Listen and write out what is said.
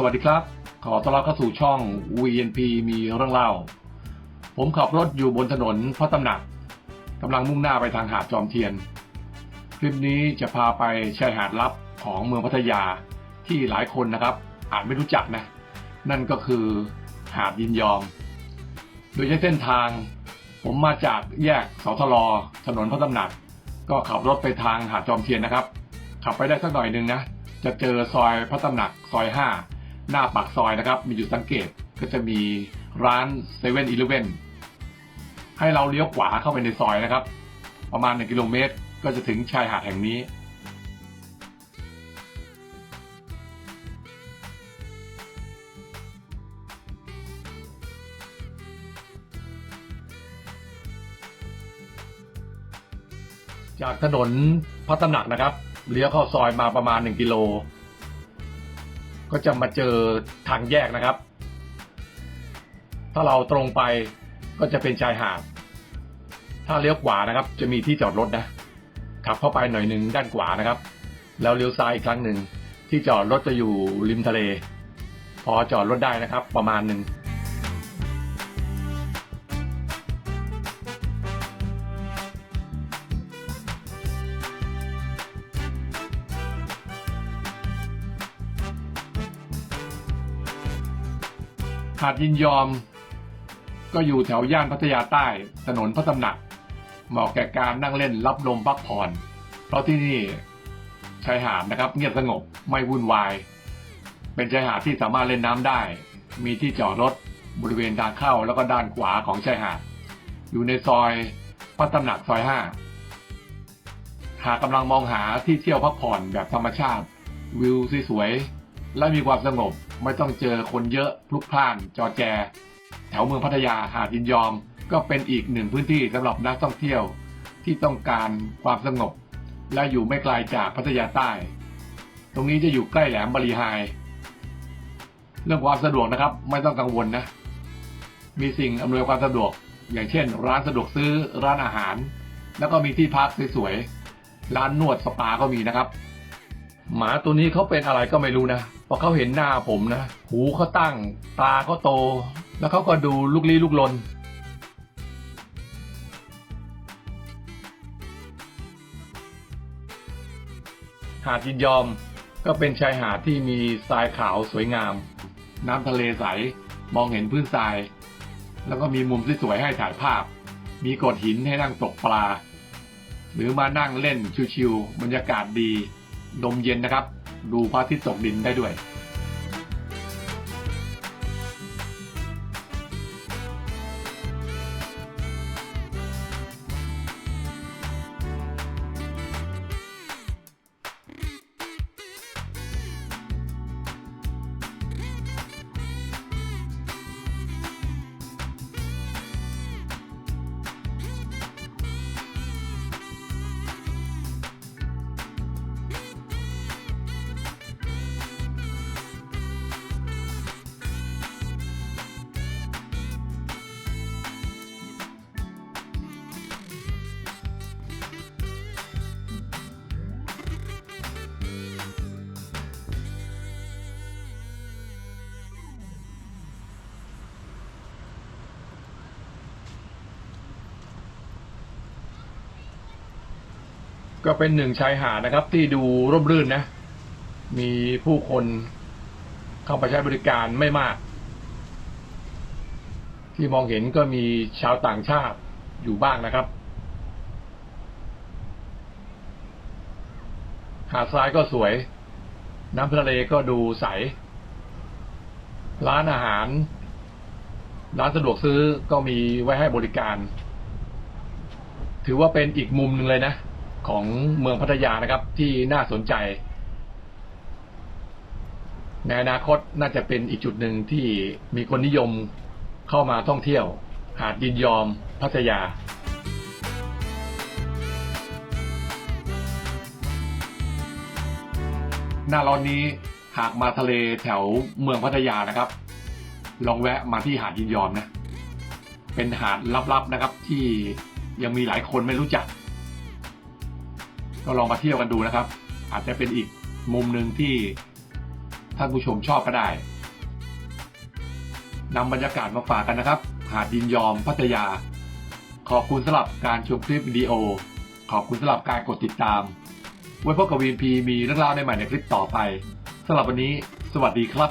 สวัสดีครับ ขอต้อนรับเข้าสู่ช่อง VNP มีเรื่องเล่า ผมขับรถอยู่บนถนนพระตำหนักกำลังมุ่งหน้าไปทางหาดจอมเทียน คลิปนี้จะพาไปชายหาดลับของเมืองพัทยาที่หลายคนนะครับ อาจไม่รู้จักนะ นั่นก็คือหาดยินยอม โดยใช้เส้นทาง ผมมาจากแยกสทลถนนพระตำหนัก ก็ขับรถไปทางหาดจอมเทียนนะครับ ขับไปได้สักหน่อยหนึ่งนะจะเจอซอยพระตำหนักซอยห้า หน้าปากซอยนะครับ มีจุดสังเกตก็จะมีร้านเซเว่นอีเลเว่นให้เราเลี้ยวขวาเข้าไปในซอยนะครับ ประมาณหนึ่งกิโลเมตร ก็จะถึงชายหาดแห่งนี้ จากถนนพระตำหนักนะครับ เลี้ยวเข้าซอยมาประมาณหนึ่งกิโล ก็จะมาเจอทางแยกนะครับ ถ้าเราตรงไปก็จะเป็นชายหาด ถ้าเลี้ยวขวานะครับ จะมีที่จอดรถนะ ขับเข้าไปหน่อยหนึ่งด้านขวานะครับ แล้วเลี้ยวซ้ายอีกครั้งหนึ่งที่จอดรถจะอยู่ริมทะเล พอจอดรถได้นะครับ ประมาณหนึ่ง หาดยินยอม ก็อยู่แถวย่านพัทยาใต้ถนนพระตำหนัก เหมาะแก่การนั่งเล่นรับลมพักผ่อน เพราะที่นี่ชายหาดนะครับเงียบสงบไม่วุ่นวาย เป็นชายหาดที่สามารถเล่นน้ำได้ มีที่จอดรถบริเวณทางเข้าแล้วก็ด้านขวาของชายหาด อยู่ในซอยพระตำหนักซอยห้าหากกำลังมองหาที่เที่ยวพักผ่อนแบบธรรมชาติ วิวสวยๆ และมีความสงบ ไม่ต้องเจอคนเยอะพลุกพล่านจอแจ แถวเมืองพัทยาหาดยินยอม ก็เป็นอีกหนึ่งพื้นที่สำหรับนักท่องเที่ยวที่ต้องการความสงบ และอยู่ไม่ไกลจากพัทยาใต้ ตรงนี้จะอยู่ใกล้แหลมบริหาย เรื่องความสะดวกนะครับ ไม่ต้องกังวลนะ มีสิ่งอำนวยความสะดวก อย่างเช่น ร้านสะดวกซื้อร้านอาหาร แล้วก็มีที่พักสวยๆร้านนวดสปาก็มีนะครับ หมาตัวนี้เขาเป็นอะไรก็ไม่รู้นะ พอเขาเห็นหน้าผมนะ หูเขาตั้ง ตาเขาโต แล้วเขาก็ดูลุกลี้ลุกลน หาดยินยอมก็เป็นชายหาดที่มีทรายขาวสวยงาม น้ำทะเลใส มองเห็นพื้นทราย แล้วก็มีมุมที่สวยให้ถ่ายภาพ มีกดหินให้นั่งตกปลา หรือมานั่งเล่นชิวๆบรรยากาศดีลมเย็นนะครับ ดูพระอาทิตย์ตกดินได้ด้วย ก็เป็นหนึ่งชายหาดนะครับ ที่ดูร่มรื่นนะ มีผู้คนเข้าไปใช้บริการไม่มาก ที่มองเห็นก็มีชาวต่างชาติอยู่บ้างนะครับ หาดทรายก็สวย น้ำทะเลก็ดูใส ร้านอาหาร ร้านสะดวกซื้อก็มีไว้ให้บริการ ถือว่าเป็นอีกมุมหนึ่งเลยนะ ของเมืองพัทยานะครับ ที่น่าสนใจ ในอนาคตน่าจะเป็นอีกจุดหนึ่งที่มีคนนิยมเข้ามาท่องเที่ยว หาดยินยอมพัทยาหน้าร้อนนี้หากมาทะเลแถวเมืองพัทยานะครับ ลองแวะมาที่หาดยินยอมนะ เป็นหาดลับๆนะครับ ที่ยังมีหลายคนไม่รู้จัก ก็ลองมาเที่ยวกันดูนะครับ อาจจะเป็นอีกมุมหนึ่งที่ท่านผู้ชมชอบก็ได้นำบรรยากาศมาฝากกันนะครับ หาดยินยอมพัทยา ขอบคุณสำหรับการชมคลิปวิดีโอ ขอบคุณสำหรับการกดติดตาม ไว้พบกับวีนพีมีเรื่องราวในใหม่ในคลิปต่อไปสำหรับวันนี้ สวัสดีครับ